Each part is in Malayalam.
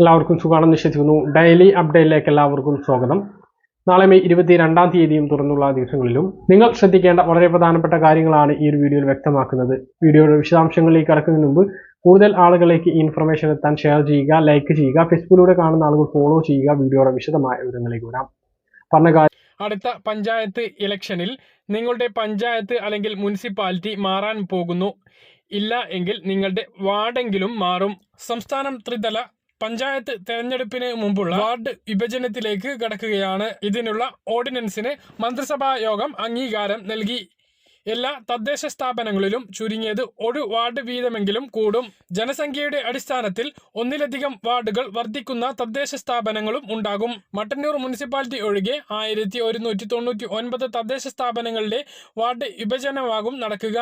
എല്ലാവർക്കും സുഖമാണ് വിശ്വസിക്കുന്നു. ഡെയിലി അപ്ഡേറ്റിലേക്ക് എല്ലാവർക്കും സ്വാഗതം. നാളെ മെയ് ഇരുപത്തി രണ്ടാം തീയതിയും തുറന്നുള്ള ദിവസങ്ങളിലും നിങ്ങൾ ശ്രദ്ധിക്കേണ്ട വളരെ പ്രധാനപ്പെട്ട കാര്യങ്ങളാണ് ഈ ഒരു വീഡിയോയിൽ വ്യക്തമാക്കുന്നത്. വീഡിയോയുടെ വിശദാംശങ്ങളിലേക്ക് കടക്കുന്നതിന് മുമ്പ് കൂടുതൽ ആളുകളിലേക്ക് ഇൻഫർമേഷൻ എത്താൻ ഷെയർ ചെയ്യുക ലൈക്ക് ചെയ്യുക ഫേസ്ബുക്കിലൂടെ കാണുന്ന ആളുകൾ ഫോളോ ചെയ്യുക വീഡിയോയുടെ വിശദമായ വിവരങ്ങളിലേക്ക് വരാം. പറഞ്ഞ കാര്യം അടുത്ത പഞ്ചായത്ത് ഇലക്ഷനിൽ നിങ്ങളുടെ പഞ്ചായത്ത് അല്ലെങ്കിൽ മുനിസിപ്പാലിറ്റി മാറാൻ പോകുന്നു. ഇല്ല എങ്കിൽ നിങ്ങളുടെ വാർഡെങ്കിലും മാറും. സംസ്ഥാനം ത്രിതല പഞ്ചായത്ത് തെരഞ്ഞെടുപ്പിന് മുമ്പുള്ള വാർഡ് വിഭജനത്തിലേക്ക് കടക്കുകയാണ്. ഇതിനുള്ള ഓർഡിനൻസിന് മന്ത്രിസഭാ യോഗം അംഗീകാരം നൽകി. എല്ലാ തദ്ദേശ സ്ഥാപനങ്ങളിലും ചുരുങ്ങിയത് ഒരു വാർഡ് വീതമെങ്കിലും കൂടും. ജനസംഖ്യയുടെ അടിസ്ഥാനത്തിൽ ഒന്നിലധികം വാർഡുകൾ വർദ്ധിക്കുന്ന തദ്ദേശ സ്ഥാപനങ്ങളും ഉണ്ടാകും. മട്ടന്നൂർ മുനിസിപ്പാലിറ്റി ഒഴികെ ആയിരത്തി ഒരുന്നൂറ്റി തൊണ്ണൂറ്റി ഒൻപത് തദ്ദേശ സ്ഥാപനങ്ങളിലെ വാർഡ് വിഭജനമാകും നടക്കുക.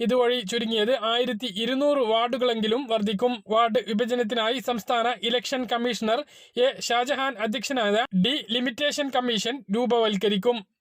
ഇതുവഴി ചുരുങ്ങിയത് ആയിരത്തി ഇരുന്നൂറ് വാർഡുകളെങ്കിലും വർദ്ധിക്കും. വാർഡ് വിഭജനത്തിനായി സംസ്ഥാന ഇലക്ഷൻ കമ്മീഷണർ എ ഷാജഹാൻ അധ്യക്ഷനായ ഡി ലിമിറ്റേഷൻ കമ്മീഷൻ രൂപവൽക്കരിക്കും.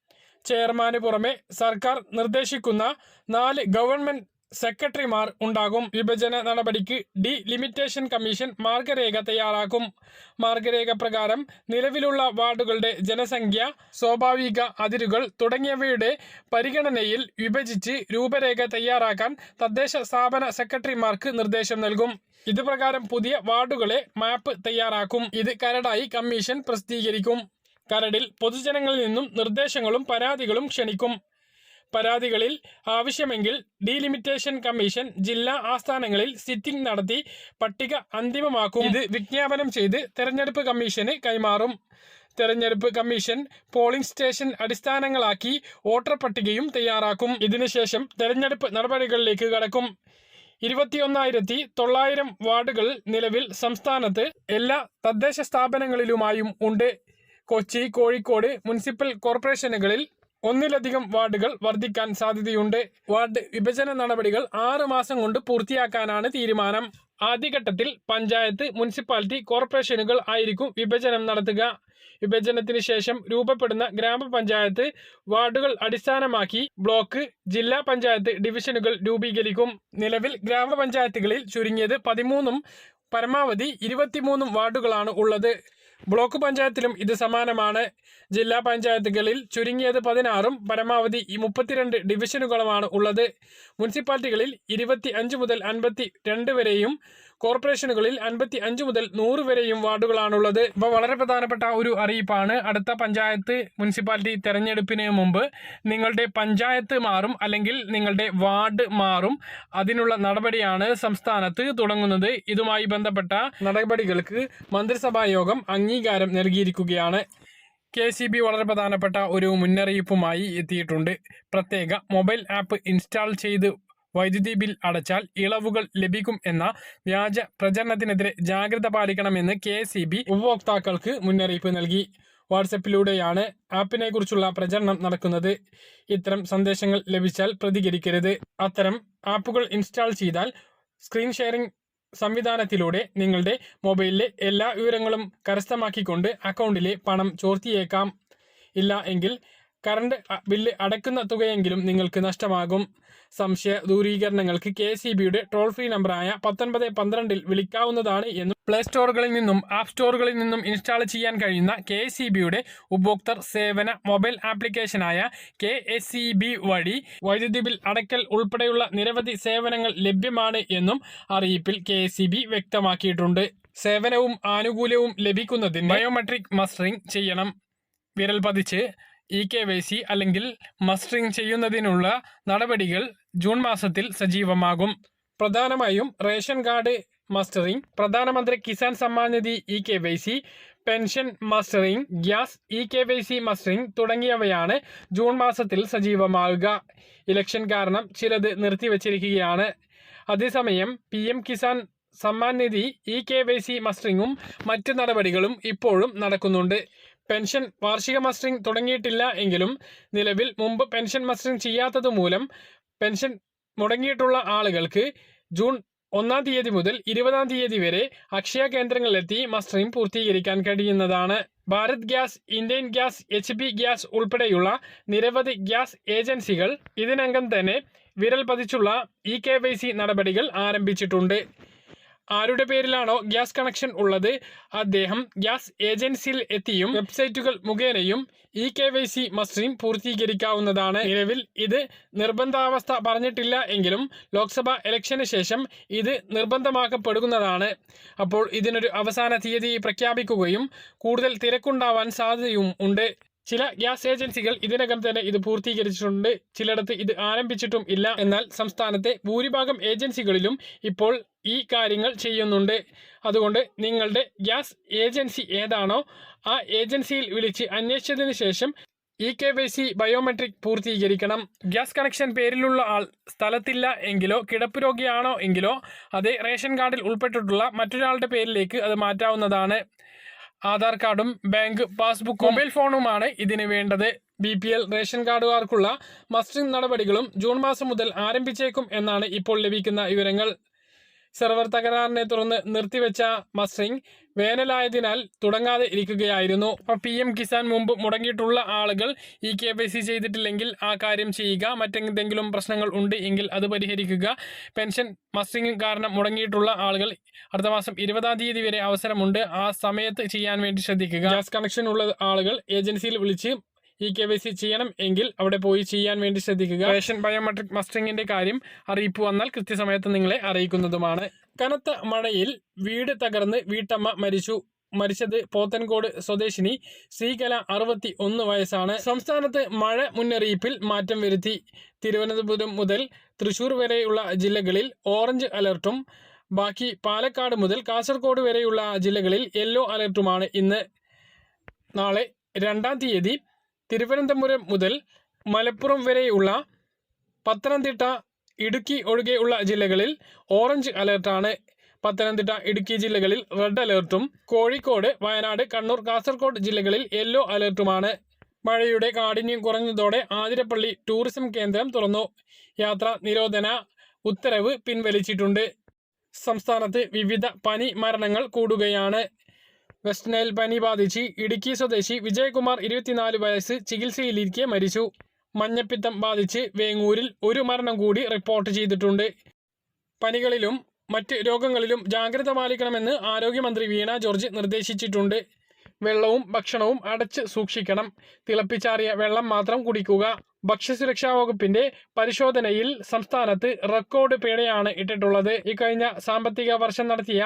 ചെയർമാന് പുറമെ സർക്കാർ നിർദ്ദേശിക്കുന്ന നാല് ഗവൺമെന്റ് സെക്രട്ടറിമാർ ഉണ്ടാകും. വിഭജന നടപടിക്ക് ഡി ലിമിറ്റേഷൻ കമ്മീഷൻ മാർഗരേഖ തയ്യാറാക്കും. മാർഗരേഖ പ്രകാരം നിലവിലുള്ള വാർഡുകളുടെ ജനസംഖ്യ സ്വാഭാവിക അതിരുകൾ തുടങ്ങിയവയുടെ പരിഗണനയിൽ വിഭജിച്ച് രൂപരേഖ തയ്യാറാക്കാൻ തദ്ദേശ സ്ഥാപന സെക്രട്ടറിമാർക്ക് നിർദ്ദേശം നൽകും. ഇതുപ്രകാരം പുതിയ വാർഡുകളെ മാപ്പ് തയ്യാറാക്കും. ഇത് കരടായി കമ്മീഷൻ പ്രസിദ്ധീകരിക്കും. കരടിൽ പൊതുജനങ്ങളിൽ നിന്നും നിർദ്ദേശങ്ങളും പരാതികളും ക്ഷണിക്കും. പരാതികളിൽ ആവശ്യമെങ്കിൽ ഡീലിമിറ്റേഷൻ കമ്മീഷൻ ജില്ലാ ആസ്ഥാനങ്ങളിൽ സിറ്റിംഗ് നടത്തി പട്ടിക അന്തിമമാക്കും. ഇത് വിജ്ഞാപനം ചെയ്ത് തെരഞ്ഞെടുപ്പ് കമ്മീഷന് കൈമാറും. തെരഞ്ഞെടുപ്പ് കമ്മീഷൻ പോളിംഗ് സ്റ്റേഷൻ അടിസ്ഥാനങ്ങളാക്കി വോട്ടർ പട്ടികയും തയ്യാറാക്കും. ഇതിനുശേഷം തെരഞ്ഞെടുപ്പ് നടപടികളിലേക്ക് കടക്കും. ഇരുപത്തിയൊന്നായിരത്തി തൊള്ളായിരം വാർഡുകൾ നിലവിൽ സംസ്ഥാനത്ത് എല്ലാ തദ്ദേശ സ്ഥാപനങ്ങളിലുമായും ഉണ്ട്. കൊച്ചി കോഴിക്കോട് മുനിസിപ്പൽ കോർപ്പറേഷനുകളിൽ ഒന്നിലധികം വാർഡുകൾ വർദ്ധിക്കാൻ സാധ്യതയുണ്ട്. വാർഡ് വിഭജന നടപടികൾ ആറ് മാസം കൊണ്ട് പൂർത്തിയാക്കാനാണ് തീരുമാനം. ആദ്യഘട്ടത്തിൽ പഞ്ചായത്ത് മുനിസിപ്പാലിറ്റി കോർപ്പറേഷനുകൾ ആയിരിക്കും വിഭജനം നടത്തുക. വിഭജനത്തിന് ശേഷം രൂപപ്പെടുന്ന ഗ്രാമപഞ്ചായത്ത് വാർഡുകൾ അടിസ്ഥാനമാക്കി ബ്ലോക്ക് ജില്ലാ പഞ്ചായത്ത് ഡിവിഷനുകൾ രൂപീകരിക്കും. നിലവിൽ ഗ്രാമപഞ്ചായത്തുകളിൽ ചുരുങ്ങിയത് പതിമൂന്നും പരമാവധി ഇരുപത്തിമൂന്നും വാർഡുകളാണ് ഉള്ളത്. ബ്ലോക്ക് പഞ്ചായത്തിലും ഇത് സമാനമാണ്. ജില്ലാ പഞ്ചായത്തുകളിൽ ചുരുങ്ങിയത് പതിനാറും പരമാവധി മുപ്പത്തിരണ്ട് ഡിവിഷനുകളുമാണ് ഉള്ളത്. മുനിസിപ്പാലിറ്റികളിൽ ഇരുപത്തി അഞ്ച് മുതൽ അൻപത്തി രണ്ട് വരെയും കോർപ്പറേഷനുകളിൽ അൻപത്തി അഞ്ച് മുതൽ നൂറ് വരെയും വാർഡുകളാണുള്ളത്. ഇപ്പോൾ വളരെ പ്രധാനപ്പെട്ട ഒരു അറിയിപ്പാണ്. അടുത്ത പഞ്ചായത്ത് മുനിസിപ്പാലിറ്റി തെരഞ്ഞെടുപ്പിന് മുമ്പ് നിങ്ങളുടെ പഞ്ചായത്ത് മാറും അല്ലെങ്കിൽ നിങ്ങളുടെ വാർഡ് മാറും. അതിനുള്ള നടപടിയാണ് സംസ്ഥാനത്ത് തുടങ്ങുന്നത്. ഇതുമായി ബന്ധപ്പെട്ട നടപടികൾക്ക് മന്ത്രിസഭാ യോഗം അംഗീകാരം നൽകിയിരിക്കുകയാണ്. കെ സി ബി വളരെ പ്രധാനപ്പെട്ട ഒരു മുന്നറിയിപ്പുമായി എത്തിയിട്ടുണ്ട്. പ്രത്യേക മൊബൈൽ ആപ്പ് ഇൻസ്റ്റാൾ ചെയ്ത് വൈദ്യുതി ബിൽ അടച്ചാൽ ഇളവുകൾ ലഭിക്കും എന്ന വ്യാജ പ്രചരണത്തിനെതിരെ ജാഗ്രത പാലിക്കണമെന്ന് കെ ഉപഭോക്താക്കൾക്ക് മുന്നറിയിപ്പ് നൽകി. വാട്സപ്പിലൂടെയാണ് ആപ്പിനെ കുറിച്ചുള്ള പ്രചരണം നടക്കുന്നത്. ഇത്തരം സന്ദേശങ്ങൾ ലഭിച്ചാൽ പ്രതികരിക്കരുത്. അത്തരം ആപ്പുകൾ ഇൻസ്റ്റാൾ ചെയ്താൽ സ്ക്രീൻ ഷെയറിംഗ് സംവിധാനത്തിലൂടെ നിങ്ങളുടെ മൊബൈലിലെ എല്ലാ വിവരങ്ങളും കരസ്ഥമാക്കിക്കൊണ്ട് അക്കൗണ്ടിലെ പണം ചോർത്തിയേക്കാം. ഇല്ല എങ്കിൽ കറണ്ട് ബില്ല് അടയ്ക്കുന്ന തുകയെങ്കിലും നിങ്ങൾക്ക് നഷ്ടമാകും. സംശയ ദൂരീകരണങ്ങൾക്ക് കെ സി ബിയുടെ ടോൾ ഫ്രീ നമ്പറായ പത്തൊൻപത് പന്ത്രണ്ടിൽ വിളിക്കാവുന്നതാണ് എന്നും പ്ലേ സ്റ്റോറുകളിൽ നിന്നും ആപ്പ് സ്റ്റോറുകളിൽ നിന്നും ഇൻസ്റ്റാൾ ചെയ്യാൻ കഴിയുന്ന കെ സി ബിയുടെ ഉപഭോക്തൃ സേവന മൊബൈൽ ആപ്ലിക്കേഷനായ കെ എസ് സി ബി വഴി വൈദ്യുതി ബിൽ അടയ്ക്കൽ ഉൾപ്പെടെയുള്ള നിരവധി സേവനങ്ങൾ ലഭ്യമാണ് എന്നും അറിയിപ്പിൽ കെ സി ബി വ്യക്തമാക്കിയിട്ടുണ്ട്. സേവനവും ആനുകൂല്യവും ലഭിക്കുന്നതിന് ബയോമെട്രിക് മസ്റ്ററിംഗ് ചെയ്യണം. വിരൽ പതിച്ച് ഇ കെ വൈ സി അല്ലെങ്കിൽ മസ്റ്ററിംഗ് ചെയ്യുന്നതിനുള്ള നടപടികൾ ജൂൺ മാസത്തിൽ സജീവമാകും. പ്രധാനമായും റേഷൻ കാർഡ് മസ്റ്ററിംഗ് പ്രധാനമന്ത്രി Kisan Samman Nidhi e K Y C pension mustering gas e K Y C mustering തുടങ്ങിയവയാണ് ജൂൺ മാസത്തിൽ സജീവമാകുക. ഇലക്ഷൻ കാരണം ചിലത് നിർത്തിവച്ചിരിക്കുകയാണ്. അതേസമയം P M Kisan Samman Nidhi e K Y C മസ്റ്ററിങ്ങും മറ്റ് നടപടികളും ഇപ്പോഴും നടക്കുന്നുണ്ട്. പെൻഷൻ വാർഷിക മസ്റ്ററിംഗ് തുടങ്ങിയിട്ടില്ല എങ്കിലും നിലവിൽ മുമ്പ് പെൻഷൻ മസ്റ്ററിംഗ് ചെയ്യാത്തത് മൂലം പെൻഷൻ മുടങ്ങിയിട്ടുള്ള ആളുകൾക്ക് ജൂൺ ഒന്നാം തീയതി മുതൽ ഇരുപതാം തീയതി വരെ അക്ഷയ കേന്ദ്രങ്ങളിലെത്തി മസ്റ്ററിംഗ് പൂർത്തീകരിക്കാൻ കഴിയുന്നതാണ്. Bharat gas Indian gas H P gas ഉൾപ്പെടെയുള്ള നിരവധി ഗ്യാസ് ഏജൻസികൾ ഇതിനകം തന്നെ വിരൽ പതിച്ചുള്ള ഇ കെ വൈ സി നടപടികൾ ആരംഭിച്ചിട്ടുണ്ട്. ആരുടെ പേരിലാണോ ഗ്യാസ് കണക്ഷൻ ഉള്ളത്? അദ്ദേഹം ഗ്യാസ് ഏജൻസിയിൽ എത്തിയും വെബ്സൈറ്റുകൾ മുഖേനയും e K Y C mustering പൂർത്തീകരിക്കാവുന്നതാണ്. നിലവിൽ ഇത് നിർബന്ധാവസ്ഥ പറഞ്ഞിട്ടില്ല എങ്കിലും ലോക്സഭ ഇലക്ഷന് ശേഷം ഇത് നിർബന്ധമാക്കപ്പെടുന്നതാണ്. അപ്പോൾ ഇതിനൊരു അവസാന തീയതി പ്രഖ്യാപിക്കുകയും കൂടുതൽ തിരക്കുണ്ടാവാൻ സാധ്യതയും ഉണ്ട്. ചില ഗ്യാസ് ഏജൻസികൾ ഇതിനകം തന്നെ ഇത് പൂർത്തീകരിച്ചിട്ടുണ്ട്. ചിലയിടത്ത് ഇത് ആരംഭിച്ചിട്ടും ഇല്ല. എന്നാൽ സംസ്ഥാനത്തെ ഭൂരിഭാഗം ഏജൻസികളിലും ഇപ്പോൾ ഈ കാര്യങ്ങൾ ചെയ്യുന്നുണ്ട്. അതുകൊണ്ട് നിങ്ങളുടെ ഗ്യാസ് ഏജൻസി ഏതാണോ ആ ഏജൻസിയിൽ വിളിച്ച് അന്വേഷിച്ചതിന് ശേഷം e K Y C biometric പൂർത്തീകരിക്കണം. Gas connection പേരിലുള്ള ആൾ സ്ഥലത്തില്ല എങ്കിലോ കിടപ്പ് രോഗിയാണോ എങ്കിലോ അത് റേഷൻ കാർഡിൽ ഉൾപ്പെട്ടിട്ടുള്ള മറ്റൊരാളുടെ പേരിലേക്ക് അത് മാറ്റാവുന്നതാണ്. ആധാർ കാർഡും ബാങ്ക് പാസ്ബുക്കും മൊബൈൽ ഫോണുമാണ് ഇതിന് വേണ്ടത്. ബി പി എൽ റേഷൻ കാർഡുകാർക്കുള്ള മസ്റ്ററിംഗ് നടപടികളും ജൂൺ മാസം മുതൽ ആരംഭിച്ചേക്കും എന്നാണ് ഇപ്പോൾ ലഭിക്കുന്ന വിവരങ്ങൾ. സെർവർ തകരാറിനെ തുടർന്ന് നിർത്തിവെച്ച മസ്റ്ററിംഗ് വേനലായതിനാൽ തുടങ്ങാതെ ഇരിക്കുകയായിരുന്നു. അപ്പോൾ പി എം കിസാൻ മുമ്പ് മുടങ്ങിയിട്ടുള്ള ആളുകൾ ഈ കെ വൈ സി ചെയ്തിട്ടില്ലെങ്കിൽ ആ കാര്യം ചെയ്യുക മറ്റെന്തെങ്കിലും പ്രശ്നങ്ങൾ ഉണ്ട് എങ്കിൽ അത് പരിഹരിക്കുക. പെൻഷൻ മസ്റ്റിംഗ് കാരണം മുടങ്ങിയിട്ടുള്ള ആളുകൾ അടുത്ത മാസം ഇരുപതാം തീയതി വരെ അവസരമുണ്ട്. ആ സമയത്ത് ചെയ്യാൻ വേണ്ടി ശ്രദ്ധിക്കുക. ഗ്യാസ് കണക്ഷൻ ഉള്ള ആളുകൾ ഏജൻസിയിൽ വിളിച്ച് ഇ കെ വൈ സി ചെയ്യണം എങ്കിൽ അവിടെ പോയി ചെയ്യാൻ വേണ്ടി ശ്രദ്ധിക്കുക. റേഷൻ ബയോമെട്രിക് മസ്റ്ററിങ്ങിന്റെ കാര്യം അറിയിപ്പ് വന്നാൽ കൃത്യസമയത്ത് നിങ്ങളെ അറിയിക്കുന്നതുമാണ്. കനത്ത മഴയിൽ വീട് തകർന്ന് വീട്ടമ്മ മരിച്ചു. മരിച്ചത് പോത്തൻകോട് സ്വദേശിനി ശ്രീകല അറുപത്തി ഒന്ന് വയസ്സാണ്. സംസ്ഥാനത്ത് മഴ മുന്നറിയിപ്പിൽ മാറ്റം വരുത്തി. തിരുവനന്തപുരം മുതൽ തൃശൂർ വരെയുള്ള ജില്ലകളിൽ ഓറഞ്ച് അലർട്ടും ബാക്കി പാലക്കാട് മുതൽ കാസർഗോഡ് വരെയുള്ള ജില്ലകളിൽ യെല്ലോ അലർട്ടുമാണ് ഇന്ന്. നാളെ രണ്ടാം തീയതി തിരുവനന്തപുരം മുതൽ മലപ്പുറം വരെയുള്ള പത്തനംതിട്ട ഇടുക്കി ഒഴികെയുള്ള ജില്ലകളിൽ ഓറഞ്ച് അലർട്ടാണ്. പത്തനംതിട്ട ഇടുക്കി ജില്ലകളിൽ റെഡ് അലേർട്ടും കോഴിക്കോട് വയനാട് കണ്ണൂർ കാസർഗോഡ് ജില്ലകളിൽ യെല്ലോ അലേർട്ടുമാണ്. മഴയുടെ കാഠിന്യം കുറഞ്ഞതോടെ ആതിരപ്പള്ളി ടൂറിസം കേന്ദ്രം തുറന്നു. യാത്രാ നിരോധന ഉത്തരവ് പിൻവലിച്ചിട്ടുണ്ട്. സംസ്ഥാനത്ത് വിവിധ പനി മരണങ്ങൾ കൂടുകയാണ്. വെസ്റ്റ് നൈൽ പനി ബാധിച്ച് ഇടുക്കി സ്വദേശി വിജയകുമാർ ഇരുപത്തിനാല് വയസ്സ് ചികിത്സയിലിരിക്കെ മരിച്ചു. മഞ്ഞപ്പിത്തം ബാധിച്ച് വേങ്ങൂരിൽ ഒരു മരണം കൂടി റിപ്പോർട്ട് ചെയ്തിട്ടുണ്ട്. പനികളിലും മറ്റ് രോഗങ്ങളിലും ജാഗ്രത പാലിക്കണമെന്ന് ആരോഗ്യമന്ത്രി വീണ ജോർജ് നിർദ്ദേശിച്ചിട്ടുണ്ട്. വെള്ളവും ഭക്ഷണവും അടച്ച് സൂക്ഷിക്കണം. തിളപ്പിച്ചാറിയ വെള്ളം മാത്രം കുടിക്കുക. ഭക്ഷ്യസുരക്ഷാ വകുപ്പിന്റെ പരിശോധനയിൽ സംസ്ഥാനത്ത് റെക്കോർഡ് പിഴയാണ് ഇട്ടിട്ടുള്ളത്. ഇക്കഴിഞ്ഞ സാമ്പത്തിക വർഷം നടത്തിയ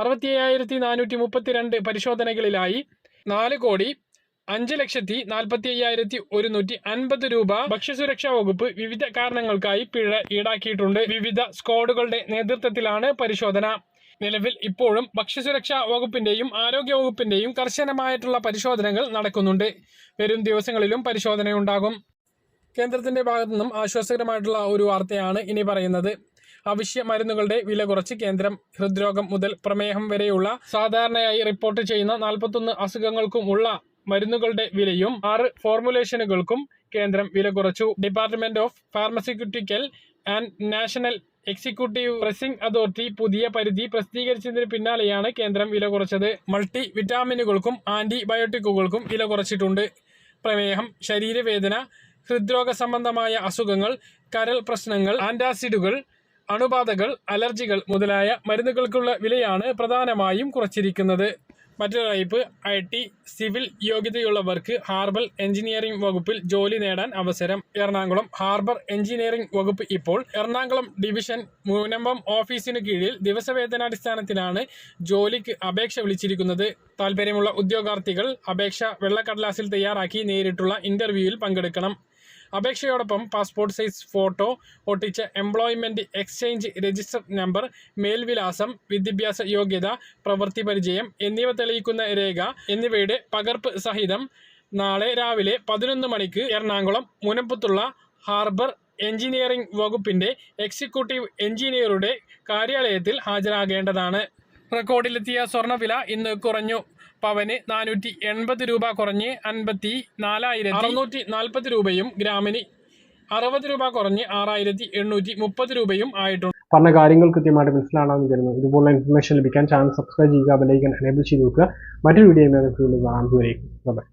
അറുപത്തി അയ്യായിരത്തി നാനൂറ്റി മുപ്പത്തിരണ്ട് പരിശോധനകളിലായി നാല് കോടി അഞ്ച് ലക്ഷത്തി നാൽപ്പത്തി അയ്യായിരത്തി ഒരുന്നൂറ്റി അൻപത് രൂപ ഭക്ഷ്യസുരക്ഷാ വകുപ്പ് വിവിധ കാരണങ്ങൾക്കായി പിഴ ഈടാക്കിയിട്ടുണ്ട്. വിവിധ സ്ക്വാഡുകളുടെ നേതൃത്വത്തിലാണ് പരിശോധന. നിലവിൽ ഇപ്പോഴും ഭക്ഷ്യസുരക്ഷാ വകുപ്പിന്റെയും ആരോഗ്യ വകുപ്പിന്റെയും കർശനമായിട്ടുള്ള പരിശോധനകൾ നടക്കുന്നുണ്ട്. വരും ദിവസങ്ങളിലും പരിശോധനയുണ്ടാകും. കേന്ദ്രത്തിന്റെ ഭാഗത്തു നിന്നും ആശ്വാസകരമായിട്ടുള്ള ഒരു വാർത്തയാണ് ഇനി പറയുന്നത്. അവശ്യ മരുന്നുകളുടെ വില കുറച്ച് കേന്ദ്രം ഹൃദ്രോഗം മുതൽ പ്രമേഹം വരെയുള്ള സാധാരണയായി റിപ്പോർട്ട് ചെയ്യുന്ന നാൽപ്പത്തൊന്ന് അസുഖങ്ങൾക്കും ഉള്ള മരുന്നുകളുടെ വിലയും ആറ് ഫോർമുലേഷനുകൾക്കും കേന്ദ്രം വില കുറച്ചു. Department of pharmaceutical and national executive pricing authority പുതിയ പരിധി പ്രസിദ്ധീകരിച്ചതിന് പിന്നാലെയാണ് കേന്ദ്രം വില കുറച്ചത്. മൾട്ടി വിറ്റാമിനുകൾക്കും ആന്റിബയോട്ടിക്കുകൾക്കും വില കുറച്ചിട്ടുണ്ട്. പ്രമേഹം ശരീരവേദന ഹൃദ്രോഗ സംബന്ധമായ അസുഖങ്ങൾ കരൾ പ്രശ്നങ്ങൾ ആന്റാസിഡുകൾ അണുബാധകൾ അലർജികൾ മുതലായ മരുന്നുകൾക്കുള്ള വിലയാണ് പ്രധാനമായും കുറച്ചിരിക്കുന്നത്. മറ്റൊരറിയിപ്പ് ഐ ടി സിവിൽ യോഗ്യതയുള്ളവർക്ക് ഹാർബർ എഞ്ചിനീയറിംഗ് വകുപ്പിൽ ജോലി നേടാൻ അവസരം. എറണാകുളം ഹാർബർ എഞ്ചിനീയറിംഗ് വകുപ്പ് ഇപ്പോൾ എറണാകുളം ഡിവിഷൻ മൂനമ്പം ഓഫീസിന് കീഴിൽ ദിവസവേതനാടിസ്ഥാനത്തിലാണ് ജോലിക്ക് അപേക്ഷ വിളിച്ചിരിക്കുന്നത്. താല്പര്യമുള്ള ഉദ്യോഗാർത്ഥികൾ അപേക്ഷ വെള്ളക്കടലാസിൽ തയ്യാറാക്കി നേരിട്ടുള്ള ഇന്റർവ്യൂവിൽ പങ്കെടുക്കണം. അപേക്ഷയോടൊപ്പം പാസ്പോർട്ട് സൈസ് ഫോട്ടോ ഒട്ടിച്ച എംപ്ലോയ്മെന്റ് എക്സ്ചേഞ്ച് രജിസ്റ്റർ നമ്പർ മേൽവിലാസം വിദ്യാഭ്യാസ യോഗ്യത പ്രവൃത്തി പരിചയം എന്നിവ തെളിയിക്കുന്ന രേഖ എന്നിവയുടെ പകർപ്പ് സഹിതം നാളെ രാവിലെ പതിനൊന്ന് മണിക്ക് എറണാകുളം മുനമ്പത്തുള്ള ഹാർബർ എഞ്ചിനീയറിംഗ് വകുപ്പിന്റെ എക്സിക്യൂട്ടീവ് എഞ്ചിനീയറുടെ കാര്യാലയത്തിൽ ഹാജരാകേണ്ടതാണ്. റെക്കോർഡിലെത്തിയ സ്വർണവില ഇന്ന് കുറഞ്ഞു. പവന് നാനൂറ്റി എൺപത് രൂപ കുറഞ്ഞ് അൻപത്തി നാലായിരത്തി അറുന്നൂറ്റി നാൽപ്പത് രൂപയും ഗ്രാമിന് അറുപത് രൂപ കുറഞ്ഞ് ആറായിരത്തി എണ്ണൂറ്റി മുപ്പത് രൂപയും ആയിട്ടുണ്ട്. പറഞ്ഞ കാര്യങ്ങൾ കൃത്യമായിട്ട് മനസ്സിലാണെന്ന് കരുതുന്നു ഇതുപോലുള്ള ഇൻഫർമേഷൻ ലഭിക്കാൻ ചാനൽ സബ്സ്ക്രൈബ് ചെയ്യുക ബെലൈക്കൻ എനേബിൾ ചെയ്ത് നോക്കുക മറ്റൊരു വീഡിയോ കാണാൻ ദൂരേക്കും ബൈ